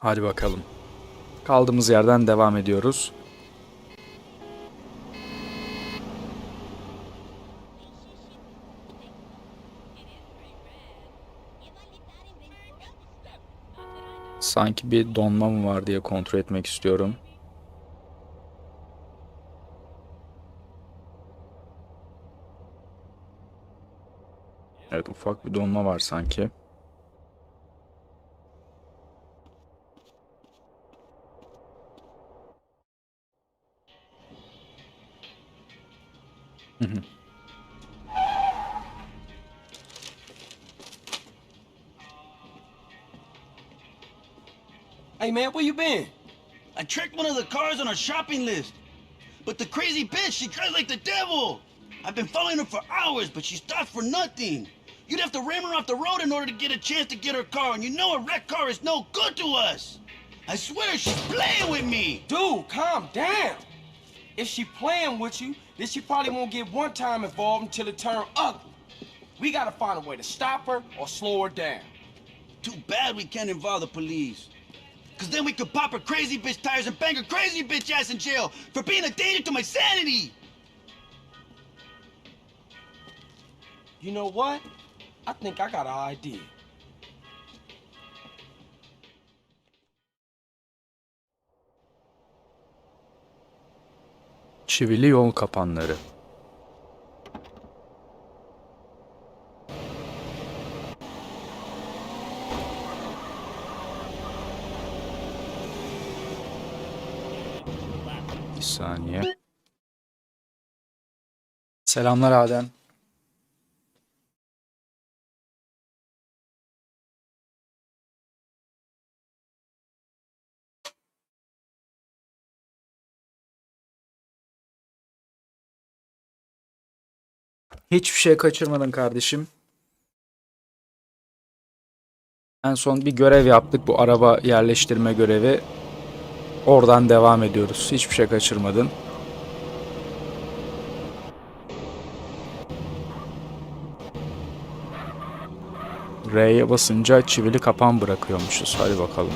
Hadi bakalım. Kaldığımız yerden devam ediyoruz. Sanki bir donma mı var diye kontrol etmek istiyorum. Evet ufak bir donma var sanki. Hey man, where you been? I tracked one of the cars on our shopping list. But the crazy bitch, she drives like the devil. I've been following her for hours, but she stops for nothing. You'd have to ram her off the road in order to get a chance to get her car, and you know a wrecked car is no good to us. I swear she's playing with me. Dude, calm down. If she playing with you, then she probably won't get one time involved until it turn ugly. We gotta find a way to stop her or slow her down. Too bad we can't involve the police. Cause then we could pop her crazy bitch tires and bang her crazy bitch ass in jail for being a danger to my sanity. You know what? I think I got an idea. Çivili yol kapanları. Bir saniye. Selamlar Adem. Hiçbir şey kaçırmadın kardeşim. En son bir görev yaptık bu araba yerleştirme görevi. Oradan devam ediyoruz. Hiçbir şey kaçırmadın. R'ye basınca çivili kapan bırakıyormuşuz. Hadi bakalım.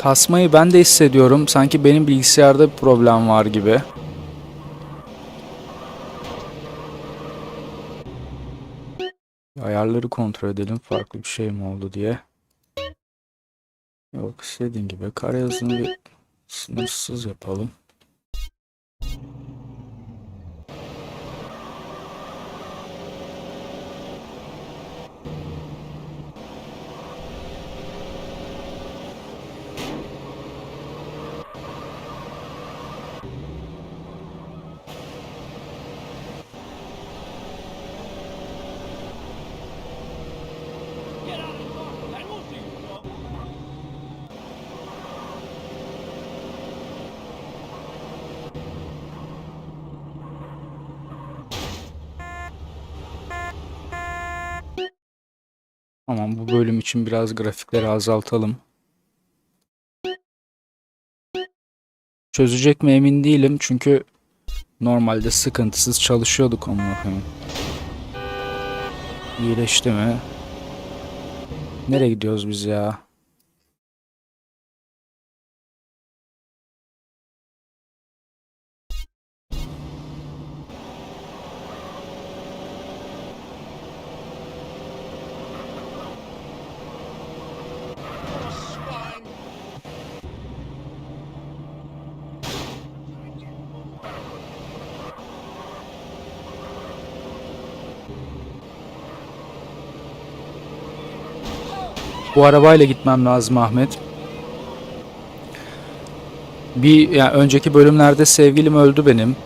Kasmayı ben de hissediyorum. Sanki benim bilgisayarda bir problem var gibi. Ayarları kontrol edelim farklı bir şey mi oldu diye. Yok istediğin gibi kare hızını bir sınırsız yapalım. Tamam bu bölüm için biraz grafikleri azaltalım. Çözecek mi emin değilim çünkü normalde sıkıntısız çalışıyorduk amına koyayım. İyileşti mi? Nereye gidiyoruz biz ya? Bu arabayla gitmem lazım Ahmet. Bir yani önceki bölümlerde sevgilim öldü benim.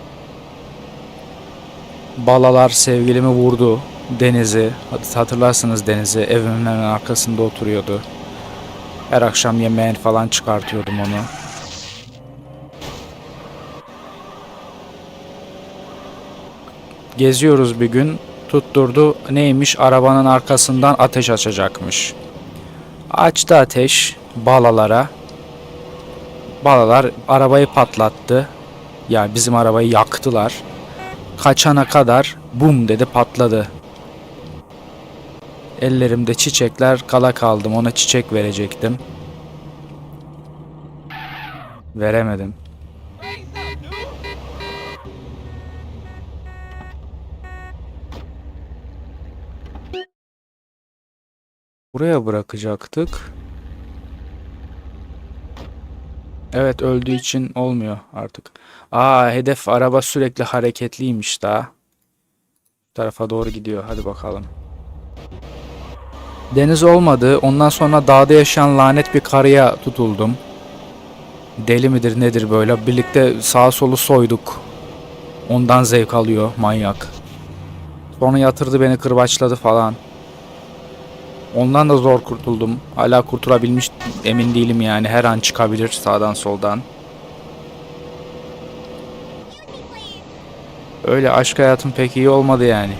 Balalar sevgilimi vurdu. Deniz'i. Hatırlarsınız Deniz'i. Evimin hemen arkasında oturuyordu. Her akşam yemeğini falan çıkartıyordum onu. Geziyoruz bir gün. Tutturdu. Neymiş? Arabanın arkasından ateş açacakmış. Açtı ateş. balalara. Balalar arabayı patlattı. Yani bizim arabayı yaktılar. Kaçana kadar bum dedi patladı. Ellerimde çiçekler kala kaldım. Ona çiçek verecektim. Veremedim. Buraya bırakacaktık. Evet öldüğü için olmuyor artık. Aa hedef araba sürekli hareketliymiş daha. Bu tarafa doğru gidiyor. Hadi bakalım. Deniz olmadı. Ondan sonra dağda yaşayan lanet bir karıya tutuldum. Deli midir nedir böyle. Birlikte sağa solu soyduk. Ondan zevk alıyor manyak. Sonra yatırdı beni kırbaçladı falan. Ondan da zor kurtuldum. Hala kurtulabilmiş emin değilim yani. Her an çıkabilir sağdan soldan. Öyle aşk hayatım pek iyi olmadı yani.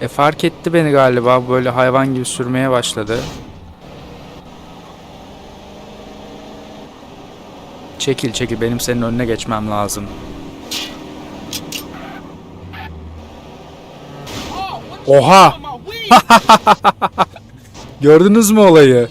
E fark etti beni galiba. Böyle hayvan gibi sürmeye başladı. Çekil çekil benim senin önüne geçmem lazım. Oh, Oha! Gördünüz mü olayı?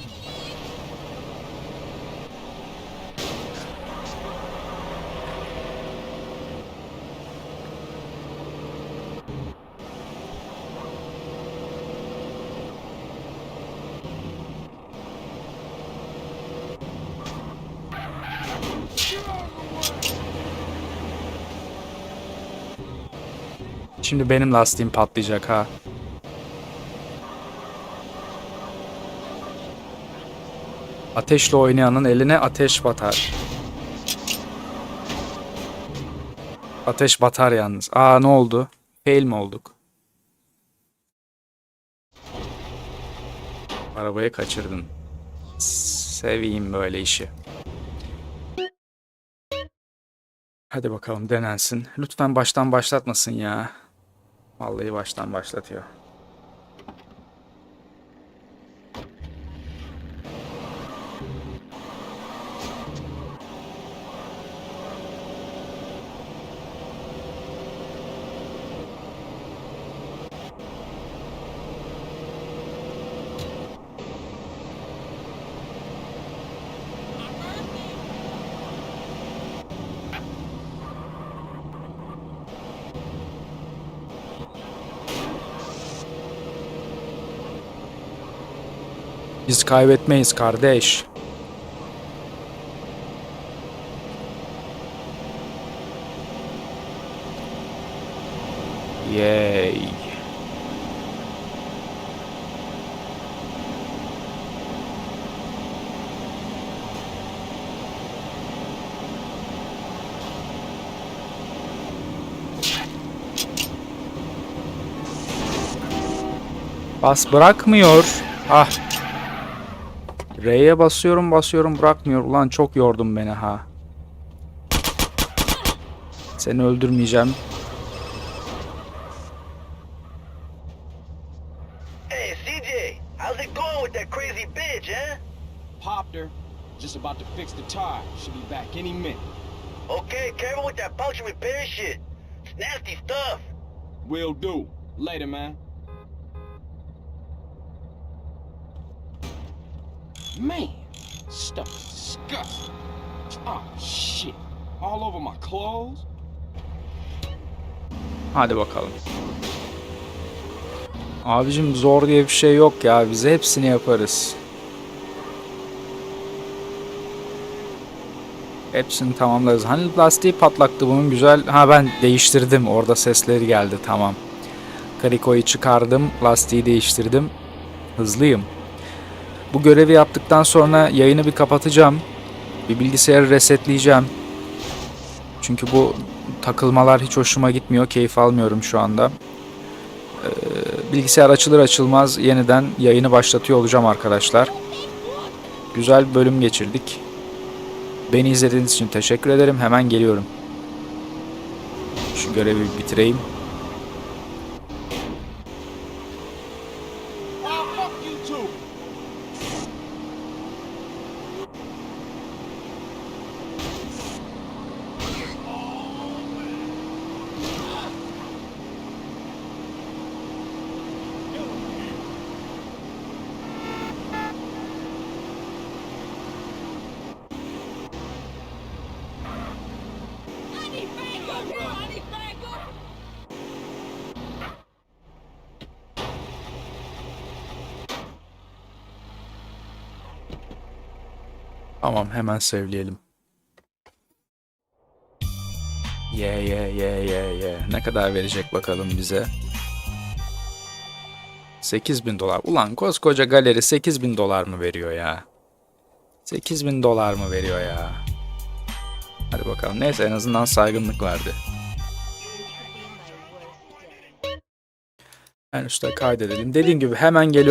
Şimdi benim lastiğim patlayacak ha. Ateşle oynayanın eline ateş batar. Ateş batar yalnız. Aa ne oldu? Fail mi olduk? Arabayı kaçırdın. Seveyim böyle işi. Hadi bakalım denensin. Lütfen baştan başlatmasın ya. Vallahi baştan başlatıyor. Biz kaybetmeyiz kardeş. Yay. Bas bırakmıyor. Ah. R'ye basıyorum basıyorum bırakmıyor. Ulan çok yordun beni ha. Seni öldürmeyeceğim. Hey, CJ, how's it going with that crazy bitch, huh? Popped her. Just about to fix the tire. Should be back any minute. Okay, careful with that puncture repair shit. It's nasty stuff. Will do. Later, man. Man, stuff is. Oh, shit. All over my clothes? Hadi bakalım. Abicim zor diye bir şey yok ya. Biz hepsini yaparız. Hepsini tamamlarız. Hani lastiği patlaktı bunun güzel. Ha ben değiştirdim. Orada sesleri geldi. Tamam. Karikoyu çıkardım. Lastiği değiştirdim. Hızlıyım. Bu görevi yaptıktan sonra yayını bir kapatacağım. Bir bilgisayarı resetleyeceğim. Çünkü bu takılmalar hiç hoşuma gitmiyor. Keyif almıyorum şu anda. Ee, bilgisayar açılır açılmaz yeniden yayını başlatıyor olacağım arkadaşlar. Güzel bir bölüm geçirdik. Beni izlediğiniz için teşekkür ederim. Hemen geliyorum. Şu görevi bitireyim. Ah, fuck you too. Tamam hemen sevleyelim. Ye ye ye ye ye. Ne kadar verecek bakalım bize? 8000 dolar. Ulan koskoca galeri 8000 dolar mı veriyor ya? 8000 dolar mı veriyor ya? Hadi bakalım. Neyse en azından saygınlık verdi. En üstte kaydedelim. Dediğim gibi hemen geliyor.